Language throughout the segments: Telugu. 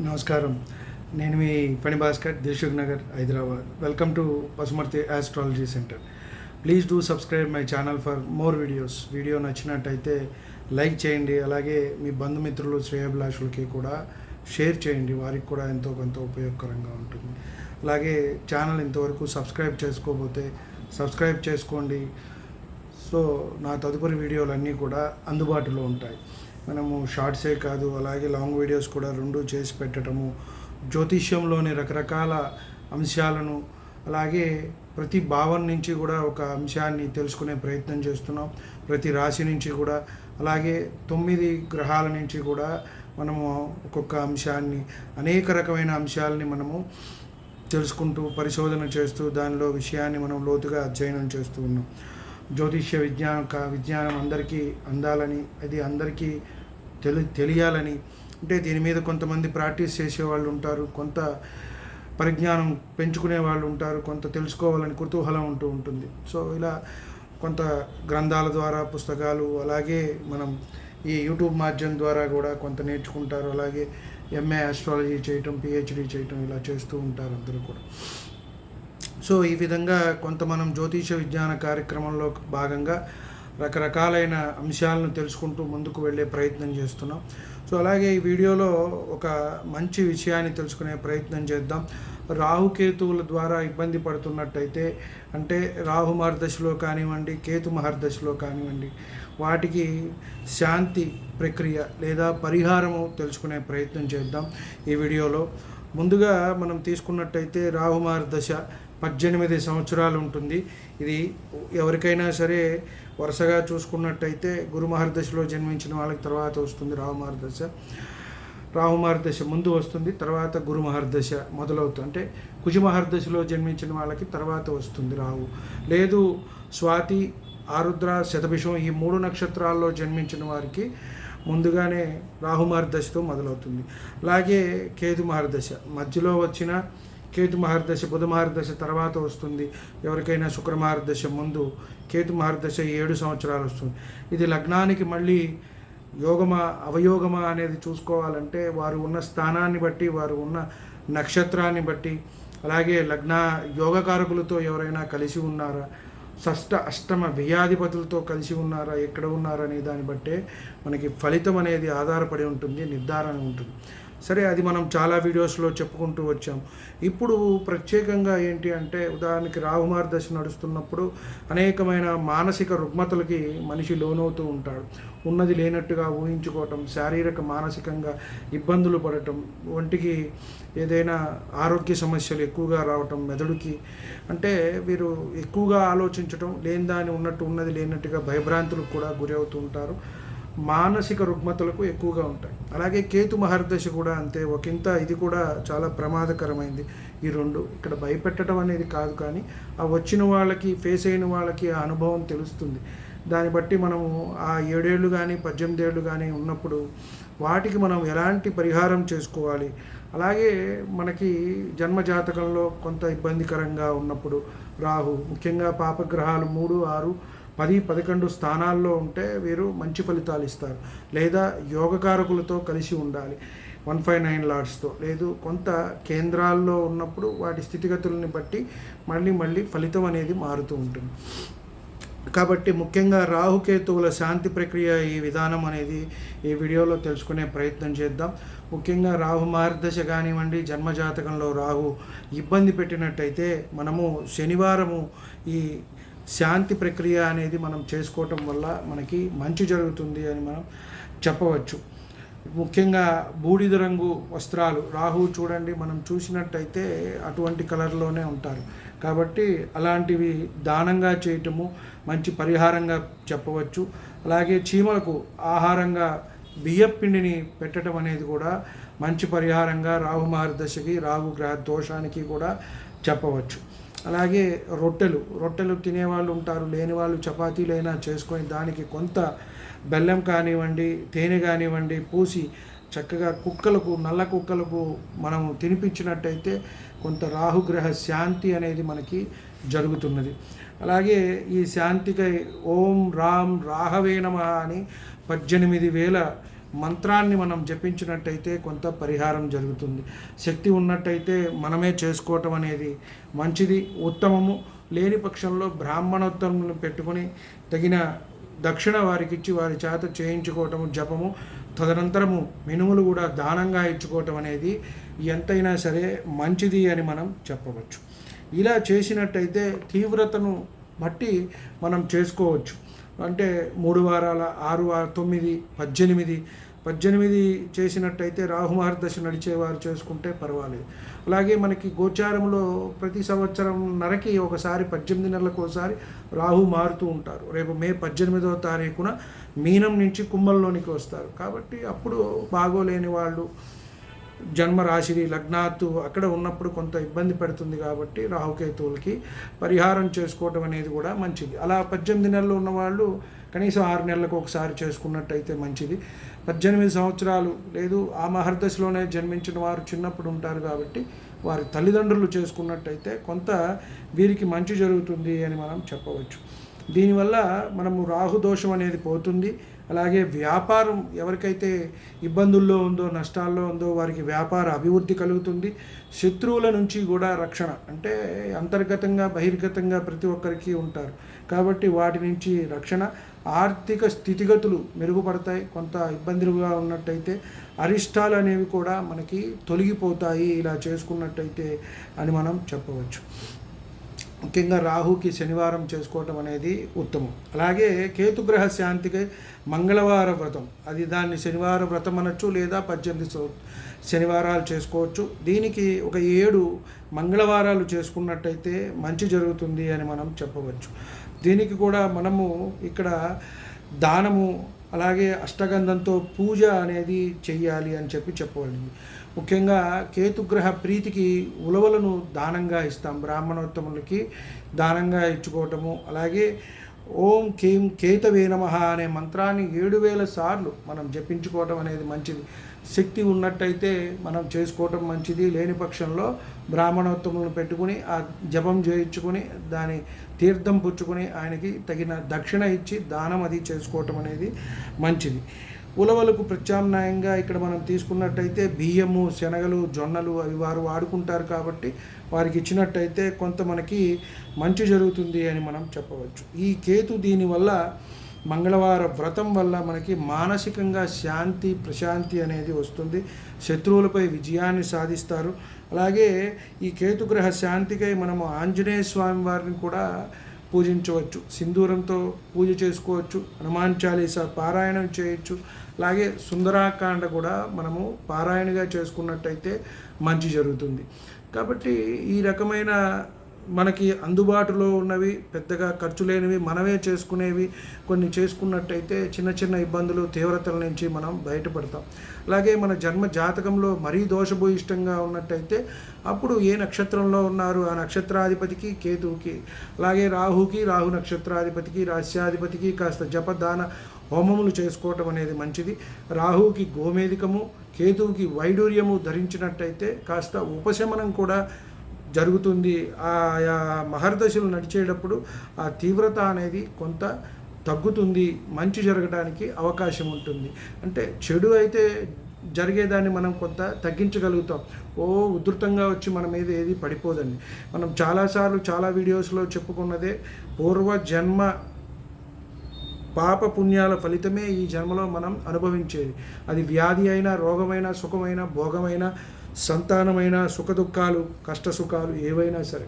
నమస్కారం. నేను మీ పని Bhaskar Deshmukh Nagar Hyderabad. Welcome to Pasumarthi astrology centre please do subscribe my channel for more videos video నచ్చినట్టయితే లైక్ చేయండి. అలాగే మీ బంధుమిత్రులు శ్రేయభిలాషులకి కూడా షేర్ చేయండి. వారికి కూడా ఎంతో కొంత ఉపయోగకరంగా ఉంటుంది. అలాగే ఛానల్ ఇంతవరకు సబ్స్క్రైబ్ చేసుకోకపోతే సబ్స్క్రైబ్ చేసుకోండి. సో నా తదుపరి వీడియోలన్నీ కూడా అందుబాటులో ఉంటాయి. మనము షార్ట్సే కాదు అలాగే లాంగ్ వీడియోస్ కూడా రెండు చేసి పెట్టడము జ్యోతిష్యంలోని రకరకాల అంశాలను అలాగే ప్రతి భావం నుంచి కూడా ఒక అంశాన్ని తెలుసుకునే ప్రయత్నం చేస్తున్నాం. ప్రతి రాశి నుంచి కూడా అలాగే తొమ్మిది గ్రహాల నుంచి కూడా మనము ఒక్కొక్క అంశాన్ని అనేక రకమైన అంశాలని మనము తెలుసుకుంటూ పరిశోధన చేస్తూ దానిలో విషయాన్ని మనం లోతుగా అధ్యయనం చేస్తూ ఉన్నాం. జ్యోతిష్య విజ్ఞానం కా విజ్ఞానం అందరికీ అందాలని అది అందరికీ తెలి తెలియాలని. అంటే దీని మీద కొంతమంది ప్రాక్టీస్ చేసే వాళ్ళు ఉంటారు కొంత పరిజ్ఞానం పెంచుకునే వాళ్ళు ఉంటారు కొంత తెలుసుకోవాలని కుతూహలం ఉంటూ ఉంటుంది. సో ఇలా కొంత గ్రంథాల ద్వారా పుస్తకాలు అలాగే మనం ఈ యూట్యూబ్ మాధ్యమం ద్వారా కూడా కొంత నేర్చుకుంటారు. అలాగే ఎంఏ ఆస్ట్రాలజీ చేయటం పిహెచ్డి చేయటం ఇలా చేస్తూ ఉంటారు అందరూ కూడా. సో ఈ విధంగా కొంత మనం జ్యోతిష విజ్ఞాన కార్యక్రమంలో భాగంగా రకరకాలైన అంశాలను తెలుసుకుంటూ ముందుకు వెళ్ళే ప్రయత్నం చేస్తున్నాం. సో అలాగే ఈ వీడియోలో ఒక మంచి విషయాన్ని తెలుసుకునే ప్రయత్నం చేద్దాం. రాహుకేతువుల ద్వారా ఇబ్బంది పడుతున్నట్టయితే అంటే రాహు మహర్దశలో కానివ్వండి కేతు మహర్దశలో కానివ్వండి వాటికి శాంతి ప్రక్రియ లేదా పరిహారము తెలుసుకునే ప్రయత్నం చేద్దాం ఈ వీడియోలో. ముందుగా మనం తీసుకున్నట్టయితే రాహు మహర్దశ పద్దెనిమిది సంవత్సరాలు ఉంటుంది. ఇది ఎవరికైనా సరే వరుసగా చూసుకున్నట్టయితే గురు మహర్దశలో జన్మించిన వాళ్ళకి తర్వాత వస్తుంది రాహు మహర్దశ. మహర్దశ ముందు వస్తుంది తర్వాత గురు మహర్దశ మొదలవుతుంది అంటే కుజ మహర్దశలో జన్మించిన వాళ్ళకి తర్వాత వస్తుంది రావు లేదు స్వాతి ఆరుద్ర శతభిషం ఈ మూడు నక్షత్రాల్లో జన్మించిన వారికి ముందుగానే రాహు మహర్దశతో మొదలవుతుంది. అలాగే కేతు మహర్దశ. మధ్యలో వచ్చిన కేతు మహర్దశ బుధ మహర్దశ తర్వాత వస్తుంది. ఎవరికైనా శుక్ర మహర్దశ ముందు కేతు మహర్దశ ఏడు సంవత్సరాలు వస్తుంది. ఇది లగ్నానికి మళ్ళీ యోగమా అవయోగమా అనేది చూసుకోవాలంటే వారు ఉన్న స్థానాన్ని బట్టి వారు ఉన్న నక్షత్రాన్ని బట్టి అలాగే లగ్న యోగకారకులతో ఎవరైనా కలిసి ఉన్నారా షష్ట అష్టమ వ్యయాధిపతులతో కలిసి ఉన్నారా ఎక్కడ ఉన్నారా అనే దాన్ని బట్టే మనకి ఫలితం అనేది ఆధారపడి ఉంటుంది నిర్ధారణ ఉంటుంది. సరే అది మనం చాలా వీడియోస్లో చెప్పుకుంటూ వచ్చాం. ఇప్పుడు ప్రత్యేకంగా ఏంటి అంటే ఉదాహరణకి రాహుమార్ దశ నడుస్తున్నప్పుడు అనేకమైన మానసిక రుగ్మతలకి మనిషి లోనవుతూ ఉంటాడు. ఉన్నది లేనట్టుగా ఊహించుకోవటం శారీరక మానసికంగా ఇబ్బందులు పడటం ఒంటికి ఏదైనా ఆరోగ్య సమస్యలు ఎక్కువగా రావటం మెదడుకి అంటే వీరు ఎక్కువగా ఆలోచించటం లేని దాని ఉన్నట్టు ఉన్నది లేనట్టుగా భయభ్రాంతులకు కూడా గురి అవుతూ ఉంటారు. మానసిక రుగ్మతలకు ఎక్కువగా ఉంటాయి. అలాగే కేతు మహర్దశ కూడా అంతే. ఒకంత ఇది కూడా చాలా ప్రమాదకరమైంది. ఈ రెండు ఇక్కడ భయపెట్టడం అనేది కాదు కానీ ఆ వచ్చిన వాళ్ళకి ఫేస్ అయిన వాళ్ళకి ఆ అనుభవం తెలుస్తుంది. దాన్ని బట్టి మనము ఆ ఏడేళ్ళు కానీ పద్దెనిమిది ఏళ్ళు కానీ ఉన్నప్పుడు వాటికి మనం ఎలాంటి పరిహారం చేసుకోవాలి? అలాగే మనకి జన్మజాతకంలో కొంత ఇబ్బందికరంగా ఉన్నప్పుడు రాహు ముఖ్యంగా పాపగ్రహాలు మూడు ఆరు పది పదకొండు స్థానాల్లో ఉంటే వీరు మంచి ఫలితాలు ఇస్తారు. లేదా యోగకారకులతో కలిసి ఉండాలి. వన్ ఫైవ్ నైన్ లాడ్స్తో లేదు కొంత కేంద్రాల్లో ఉన్నప్పుడు వాటి స్థితిగతుల్ని బట్టి మళ్ళీ మళ్ళీ ఫలితం అనేది మారుతూ ఉంటుంది. కాబట్టి ముఖ్యంగా రాహుకేతువుల శాంతి ప్రక్రియ ఈ విధానం అనేది ఈ వీడియోలో తెలుసుకునే ప్రయత్నం చేద్దాం. ముఖ్యంగా రాహు మార్గదశ కానివ్వండి జన్మజాతకంలో రాహు ఇబ్బంది పెట్టినట్టయితే మనము శనివారము ఈ శాంతి ప్రక్రియ అనేది మనం చేసుకోవటం వల్ల మనకి మంచి జరుగుతుంది అని మనం చెప్పవచ్చు. ముఖ్యంగా బూడిద రంగు వస్త్రాలు రాహు చూడండి మనం చూసినట్టయితే అటువంటి కలర్లోనే ఉంటారు. కాబట్టి అలాంటివి దానంగా చేయటము మంచి పరిహారంగా చెప్పవచ్చు. అలాగే చీమలకు ఆహారంగా బియ్యపిండిని పెట్టడం అనేది కూడా మంచి పరిహారంగా రాహు మహర్దశకి రాహు గ్రహ దోషానికి కూడా చెప్పవచ్చు. అలాగే రొట్టెలు. రొట్టెలు తినేవాళ్ళు ఉంటారు. లేని వాళ్ళు చపాతీలైనా చేసుకొని దానికి కొంత బెల్లం కానివ్వండి తేనె కానివ్వండి పూసి చక్కగా కుక్కలకు నల్ల కుక్కలకు మనం తినిపించినట్టయితే కొంత రాహుగ్రహ శాంతి అనేది మనకి జరుగుతున్నది. అలాగే ఈ శాంతికై ఓం రామ్ రాహవే నమ అని పద్దెనిమిది వేల మంత్రాన్ని మనం జపించినట్టయితే కొంత పరిహారం జరుగుతుంది. శక్తి ఉన్నట్టయితే మనమే చేసుకోవటం అనేది మంచిది. ఉత్తమము లేని పక్షంలో బ్రాహ్మణోత్తములను పెట్టుకొని తగిన దక్షిణ వారికి ఇచ్చి వారి చేత చేయించుకోవటము జపము తదనంతరము మినుములు కూడా దానంగా ఇచ్చుకోవటం అనేది ఎంతైనా సరే మంచిది అని మనం చెప్పవచ్చు. ఇలా చేసినట్టయితే తీవ్రతను బట్టి మనం చేసుకోవచ్చు. అంటే మూడు వారాల ఆరు వార తొమ్మిది పద్దెనిమిది పద్దెనిమిది చేసినట్టయితే రాహు మహర్దశ నడిచేవారు చేసుకుంటే పర్వాలేదు. అలాగే మనకి గోచారంలో ప్రతి సంవత్సరం నరకి ఒకసారి పద్దెనిమిది నెలలకు ఒకసారి రాహు మారుతూ ఉంటారు. రేపు మే పద్దెనిమిదవ తారీఖున మీనం నుంచి కుంభంలోనికి వస్తారు. కాబట్టి అప్పుడు బాగోలేని వాళ్ళు జన్మరాశిని లగ్నాత్తు అక్కడ ఉన్నప్పుడు కొంత ఇబ్బంది పెడుతుంది కాబట్టి రాహుకేతువులకి పరిహారం చేసుకోవటం అనేది కూడా మంచిది. అలా పద్దెనిమిది నెలలు ఉన్నవాళ్ళు కనీసం ఆరు నెలలకు ఒకసారి చేసుకున్నట్టయితే మంచిది. పద్దెనిమిది సంవత్సరాలు లేదు ఆ మహర్దశలోనే జన్మించిన వారు చిన్నప్పుడు ఉంటారు కాబట్టి వారి తల్లిదండ్రులు చేసుకున్నట్టయితే కొంత వీరికి మంచి జరుగుతుంది అని మనం చెప్పవచ్చు. దీనివల్ల మనము రాహు దోషం అనేది పోతుంది. అలాగే వ్యాపారం ఎవరికైతే ఇబ్బందుల్లో ఉందో నష్టాల్లో ఉందో వారికి వ్యాపార అభివృద్ధి కలుగుతుంది. శత్రువుల నుంచి కూడా రక్షణ. అంటే అంతర్గతంగా బహిర్గతంగా ప్రతి ఒక్కరికి ఉంటారు. కాబట్టి వాటి నుంచి రక్షణ. ఆర్థిక స్థితిగతులు మెరుగుపడతాయి. కొంత ఇబ్బందులుగా ఉన్నట్టయితే అరిష్టాలు అనేవి కూడా మనకి తొలగిపోతాయి. ఇలా చేసుకున్నట్టయితే అని మనం చెప్పవచ్చు. ముఖ్యంగా రాహుకి శనివారం చేసుకోవటం అనేది ఉత్తమం. అలాగే కేతుగ్రహ శాంతికి మంగళవార వ్రతం. అది దాన్ని శనివార వ్రతం అనొచ్చు లేదా పద్దెనిమిది శనివారాలు చేసుకోవచ్చు. దీనికి ఒక ఏడు మంగళవారాలు చేసుకున్నట్టయితే మంచి జరుగుతుంది అని మనం చెప్పవచ్చు. దీనికి కూడా మనము ఇక్కడ దానము అలాగే అష్టగంధంతో పూజ అనేది చెయ్యాలి అని చెప్పి చెప్పబడింది. ముఖ్యంగా కేతుగ్రహ ప్రీతికి ఉలవలను దానంగా ఇస్తాం. బ్రాహ్మణోత్తములకి దానంగా ఇచ్చుకోవటము అలాగే ఓం కేం కేతవే నమ అనే మంత్రాన్ని ఏడు వేల సార్లు మనం జపించుకోవటం అనేది మంచిది. శక్తి ఉన్నట్టయితే మనం చేసుకోవటం మంచిది. లేని పక్షంలో బ్రాహ్మణోత్తములను పెట్టుకుని ఆ జపం చేయించుకొని దాని తీర్థం పుచ్చుకొని ఆయనకి తగిన దక్షిణ ఇచ్చి దానం అది చేసుకోవటం అనేది మంచిది. ఉలవలకు ప్రత్యామ్నాయంగా ఇక్కడ మనం తీసుకున్నట్టయితే బియ్యము శనగలు జొన్నలు అవి వారు వాడుకుంటారు కాబట్టి వారికి ఇచ్చినట్టయితే కొంత మనకి మంచి జరుగుతుంది అని మనం చెప్పవచ్చు. ఈ కేతు దీనివల్ల మంగళవార వ్రతం వల్ల మనకి మానసికంగా శాంతి ప్రశాంతి అనేది వస్తుంది. శత్రువులపై విజయాన్ని సాధిస్తారు. అలాగే ఈ కేతుగ్రహ శాంతికై మనము ఆంజనేయ స్వామి వారిని కూడా పూజించవచ్చు. సింధూరంతో పూజ చేసుకోవచ్చు. హనుమాన్ చాలీస పారాయణం చేయొచ్చు. అలాగే సుందరాకాండ కూడా మనము పారాయణగా చేసుకున్నట్టయితే మంచి జరుగుతుంది. కాబట్టి ఈ రకమైన మనకి అందుబాటులో ఉన్నవి పెద్దగా ఖర్చు లేనివి మనమే చేసుకునేవి కొన్ని చేసుకున్నట్టయితే చిన్న చిన్న ఇబ్బందులు తీవ్రతల నుంచి మనం బయటపడతాం. అలాగే మన జన్మ జాతకంలో మరీ దోషభూయిష్టంగా ఉన్నట్టయితే అప్పుడు ఏ నక్షత్రంలో ఉన్నారు? ఆ నక్షత్రాధిపతికి కేతువుకి. అలాగే రాహుకి రాహు నక్షత్రాధిపతికి రాస్యాధిపతికి కాస్త జపదాన హోమములు చేసుకోవటం అనేది మంచిది. రాహుకి గోమేధికము కేతువుకి వైడూర్యము ధరించినట్టయితే కాస్త ఉపశమనం కూడా జరుగుతుంది. ఆయా మహర్దశలు నడిచేటప్పుడు ఆ తీవ్రత అనేది కొంత తగ్గుతుంది. మంచి జరగడానికి అవకాశం ఉంటుంది. అంటే చెడు అయితే జరిగేదాన్ని మనం కొంత తగ్గించగలుగుతాం. ఓ ఉధృతంగా వచ్చి మన మీద ఏది పడిపోదండి. మనం చాలాసార్లు చాలా వీడియోస్లో చెప్పుకున్నదే పూర్వ జన్మ పాప పుణ్యాల ఫలితమే ఈ జన్మలో మనం అనుభవించేది. అది వ్యాధి అయినా రోగమైన సుఖమైన భోగమైన సంతానమైన సుఖదుఖాలు కష్ట సుఖాలు ఏవైనా సరే.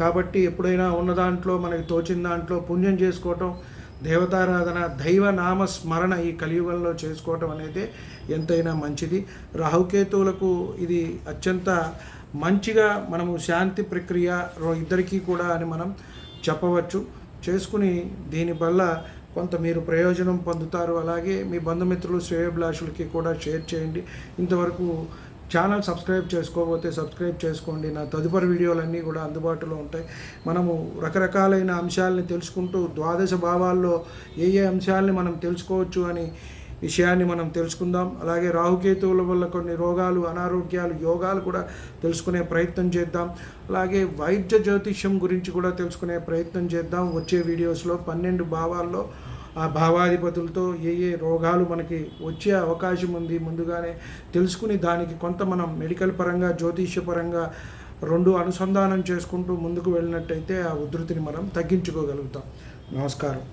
కాబట్టి ఎప్పుడైనా ఉన్న దాంట్లో మనకి తోచిన దాంట్లో పుణ్యం చేసుకోవటం దేవతారాధన దైవ నామ స్మరణ ఈ కలియుగంలో చేసుకోవటం అనేది ఎంతైనా మంచిది. రాహుకేతువులకు ఇది అత్యంత మంచిగా మనము శాంతి ప్రక్రియ రో- ఇద్దరికీ కూడా అని మనం చెప్పవచ్చు. చేసుకుని దీనివల్ల కొంత మీరు ప్రయోజనం పొందుతారు. అలాగే మీ బంధుమిత్రులు శ్రేయోభిలాషులకి కూడా షేర్ చేయండి. ఇంతవరకు ఛానల్ సబ్స్క్రైబ్ చేసుకోకపోతే సబ్స్క్రైబ్ చేసుకోండి. నా తదుపరి వీడియోలన్నీ కూడా అందుబాటులో ఉంటాయి. మనము రకరకాలైన అంశాలని తెలుసుకుంటూ ద్వాదశ భావాల్లో ఏ ఏ అంశాలని మనం తెలుసుకోవచ్చు అని విషయాన్ని మనం తెలుసుకుందాం. అలాగే రాహుకేతువుల వల్ల కొన్ని రోగాలు అనారోగ్యాలు యోగాలు కూడా తెలుసుకునే ప్రయత్నం చేద్దాం. అలాగే వైద్య జ్యోతిష్యం గురించి కూడా తెలుసుకునే ప్రయత్నం చేద్దాం. వచ్చే వీడియోస్లో పన్నెండు భావాల్లో ఆ భావాధిపతులతో ఏ ఏ రోగాలు మనకి వచ్చే అవకాశం ఉంది ముందుగానే తెలుసుకుని దానికి కొంత మనం మెడికల్ పరంగా జ్యోతిష్య పరంగా రెండు అనుసంధానం చేసుకుంటూ ముందుకు వెళ్ళినట్టయితే ఆ ఉధృతిని మనం తగ్గించుకోగలుగుతాం. నమస్కారం.